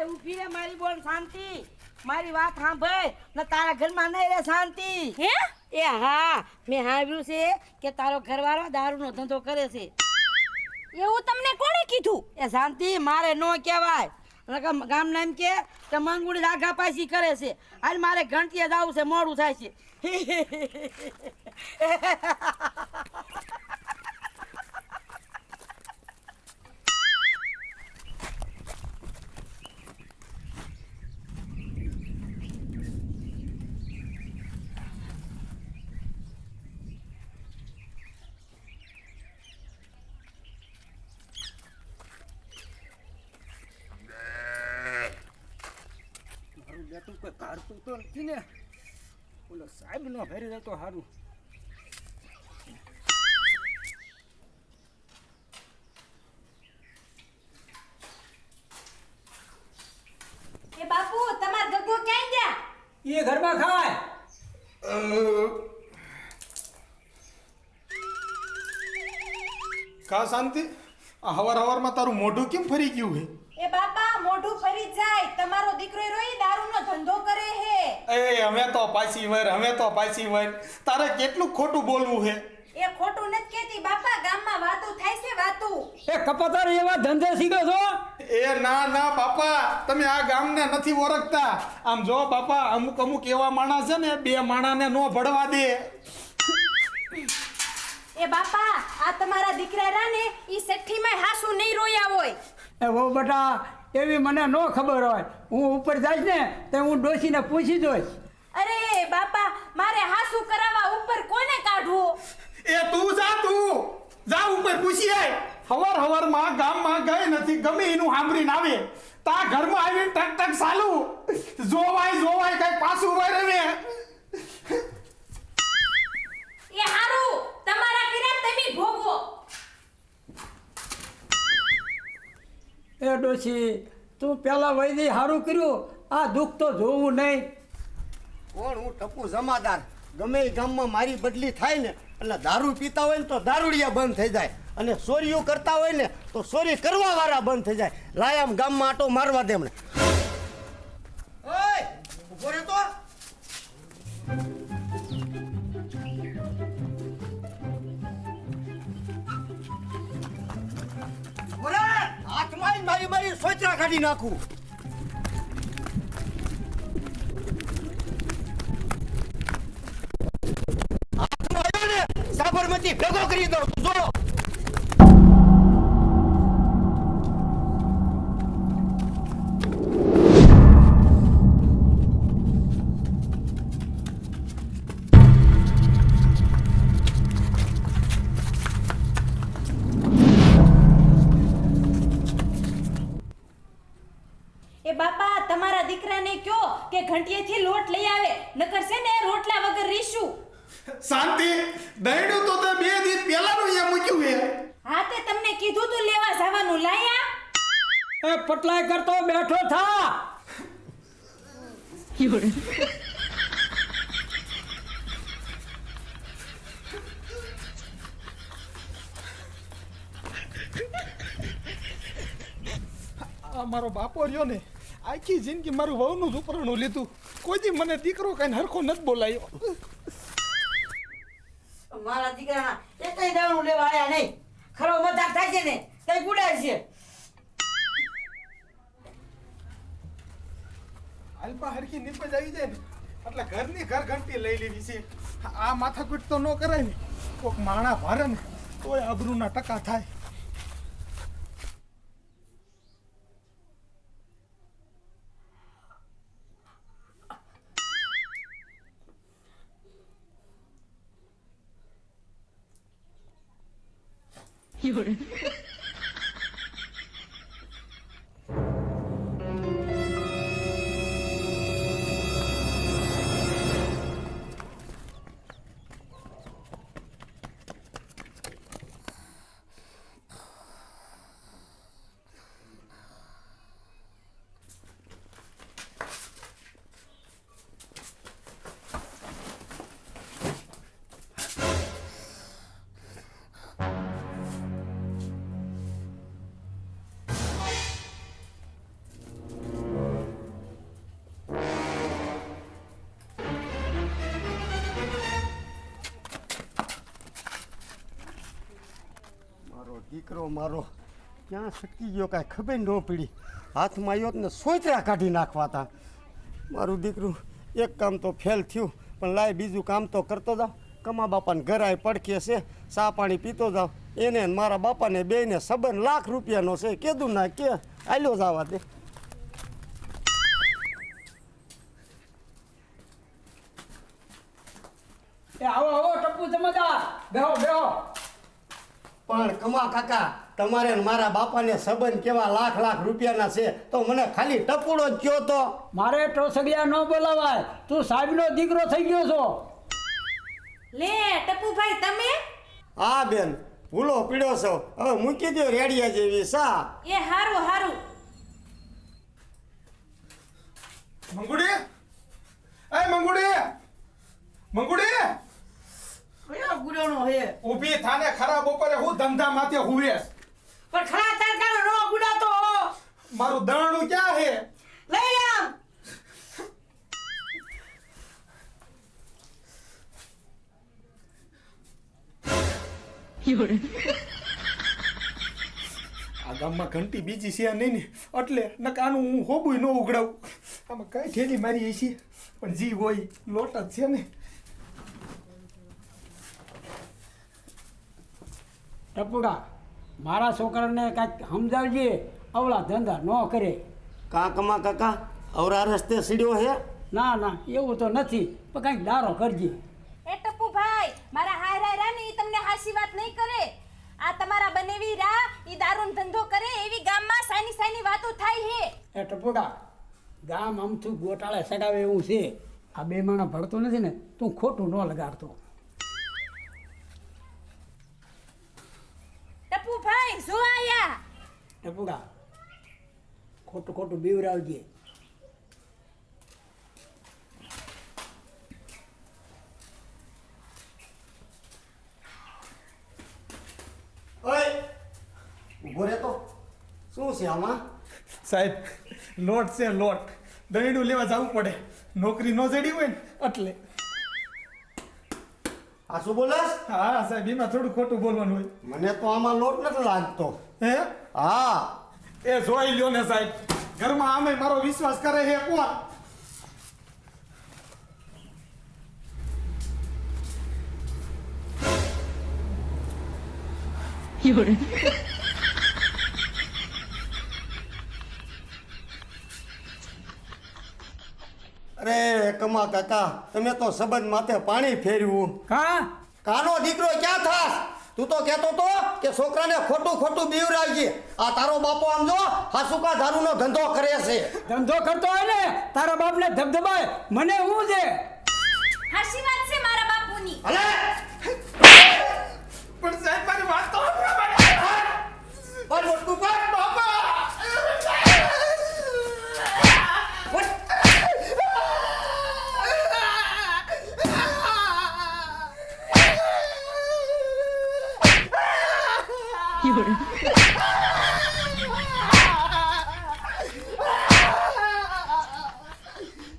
એ ઊભી રે મારી બોલ શાંતિ. મારી વાત સાંભળ. ને તારા ઘરમાં નહીં રે શાંતિ. હે? એ હા મેં સાંભળ્યું છે કે તારો ઘરવાળો દારૂનો ધંધો કરે છે. એવું તમને કોણે કીધું? એ શાંતિ મારે નો કહેવાય. ગામ ગામના એમ કે કે મંગુડી રાઘા પાછી કરે છે. આજ મારે ઘંટીએ જવું છે મોડું થાય છે. બેટું કોઈ કાઢતું તો નથી ને. ઓલો સાહેબ નો ભરી જતો સારું એ બાપુ તમાર ગગો ક્યાં ગયા? એ ઘરમાં ખાય. કા શાંતિ? આ હવાર હવારમાં તારું મોઢું કેમ ફરી ગયું હે? એ બાપા મોઢું ફરી જાય. તમારો દીકરો રોઈ દારૂનો ધંધો કરે હે. એ અમે તો પાછી વર અમે તો પાછી વર. તારે કેટલું ખોટું બોલવું હે? એ ખોટું નથી કેતી બાપા ગામમાં વાતું થાય છે વાતું. એ કપાતર એવા ધંધે શીખો છો? એ ના ના બાપા. તમે આ ગામને નથી ઓળખતા. આમ જો બાપા અમુક અમુક એવા માણસ છે ને બે માણાને નો ભળવા દે. એ બાપા આ તમારા દીકરા રાને ઈ સઠ્ઠીમાં હાસુ નહીં રોયા હોય. એ વો બેટા એવી મને ન ખબર હોય. હું ઉપર જઈશ ને તો હું ડોસીને પૂછી જોઈશ. અરે બાપા મારે હાસુ કરાવવા ઉપર કોને કાઢવું? એ તું જા તું. જા ઉપર પૂછી આય. હવાર હવારમાં ગામમાં ગઈ નથી ગમે એનું સાંભળીને આવે. તા ઘરમાં આવીને ટક ટક ચાલુ. જોવાય જોવાય કઈ પાછું વળે એ ડોસી તું પેલા વૈદી સારું કર્યું, આ દુઃખ તો જોવું નહીં. કોણ? હું ટપુ જમાદાર. ગમે ગામમાં મારી બદલી થાય ને, એટલે દારૂ પીતા હોય ને તો દારૂડિયા બંધ થઈ જાય. અને ચોરીઓ કરતા હોય ને તો ચોરી કરવા વાળા બંધ થઈ જાય. લાયામ ગામમાં આટો મારવા દે મારી કાઢી નાખું સાબરમતી ભેગો કરી દો બાપા તમારા દીકરાને કયો કે ઘંટિયેથી લોટ લઈ આવે નકર છે ને રોટલા વગર રીશું? શાંતિ. દઈડું તો તે બે દી પહેલાનું અહીંયા મૂક્યું હે હા તે તમને કીધું તું લેવા જવાનું. લાયા? એ પટલાય કરતો બેઠો થા. આ મારો બાપો રહ્યો ને. આખી જિંદગી મારું વહુનું જ ઉપરણું લીધું. કોઈ મને દીકરો કઈ હરખો નથી બોલાયો. મારા દીકરા એ કઈ દાણું લેવા આયા નહીં. ખરો મજાક થાય છે ને? કઈ ગુડાય છે. હાલમાં હરખી નીપજ આવી જાય ને એટલે ઘરની ઘર ઘંટી લઈ લેવી છે. આ માથાકૂટ તો ન કરાય ને. કોક માણા ભારે ને તોય આબરૂના ટકા થાય. 有人 દીકરો મારો, ક્યાં છટકી ગયો કાંઈ ખબર ન પડી. હાથમાં આવ્યો ને સોચરા કાઢી નાખવા હતા મારું દીકરું એક કામ તો ફેલ થયું, પણ લાય બીજું કામ તો કરતો જાઉં કમા બાપાને ઘરાય પડખે છે, ચા પાણી પીતો જાવ. એને મારા બાપાને બેને સબન લાખ રૂપિયાનો છે કીધું ના કે, આલ્યો જવા દે. એ આવો આવો, ટપ્પુ જમાદાર બેહો બેહો. પણ કમા કાકા તમારે મારા બાપાને સંબંધ કેવા લાખ લાખ રૂપિયાના છે તો મને ખાલી ટપુડો જ કયો તો. મારે ટોસડિયા ન બોલાવાય. તું સાહેબનો દીકરો થઈ ગયો છો. લે ટપુભાઈ તમે? હા બેન ભૂલો પીડો છો. હવે મૂકી દો રેડિયા જેવી સા. એ હારું હારું. મંગુડી એ મંગુડી મંગુડી કયો ગુડાનો હે ઊભી થાને ખરા બપોરે હું માથે હુવેસ પણ ખરા તડકાનો નો ગુડાતો મારું દરણું ક્યાં હે લઈ આમ. આ ગામમાં ઘંટી બીજી છે નહીં ને એટલે નકાનું હું હોબુય ન ઉગડાવું આમાં કઈ ઠેલી મારી છે પણ જી હોય લોટ જ છે ને. ટપુડા મારા છોકરાને કાંઈક સમજાવજે અવળા ધંધા ન કરે. કા કમા કાકા અવરા રસ્તે સીડ્યો હે? ના ના એવું તો નથી પણ કાંઈક દારો કરજે. એ ટપુભાઈ મારા હાય હાય રા ને ઈ તમને હાસી વાત નહીં કરે? આ તમારા બનેવી રા ઈ દારૂન ધંધો કરે એવી ગામમાં સાની સાની વાતો થાય હે. એ ટપુડા ગામ આમથું ગોટાળે સડાવે એવું છે. આ બે માણા ભળતો નથી ને તું ખોટું ન લગાડતો. ટપુડા ખોટું ખોટું બીવરાવજે. ઓય ઊભો તો શું છે આમાં? સાહેબ લોટ છે લોટ. દહીડું લેવા જવું પડે. નોકરી નો જડી હોય ને એટલે. આ શું બોલાસ હા સાહેબ એમાં થોડું ખોટું બોલવાનું હોય. મને તો આમાં લોટ નથી લાગતો. હે? હા. એ જોઈ લ્યો ને સાહેબ. ઘરમાં આમે મારો વિશ્વાસ કરે છે કોણ? અરે કમા કાકા તમે તો સંબંધ માથે પાણી ફેર્યું. કા? કાનો દીકરો ક્યાં થાસ તું તો કહેતો તો કે છોકરાને ખોટું ખોટું બીવરાવજે આ તારો બાપો આમ જો હાસુકા દારૂનો ધંધો કરે છે. ધંધો કરતો હોય ને તારા બાપને ધબધબાય મને હું છે હાસી વાત છે મારા બાપુની. અલે! પણ સાહેબ મારી વાત તો પણ મોટું પર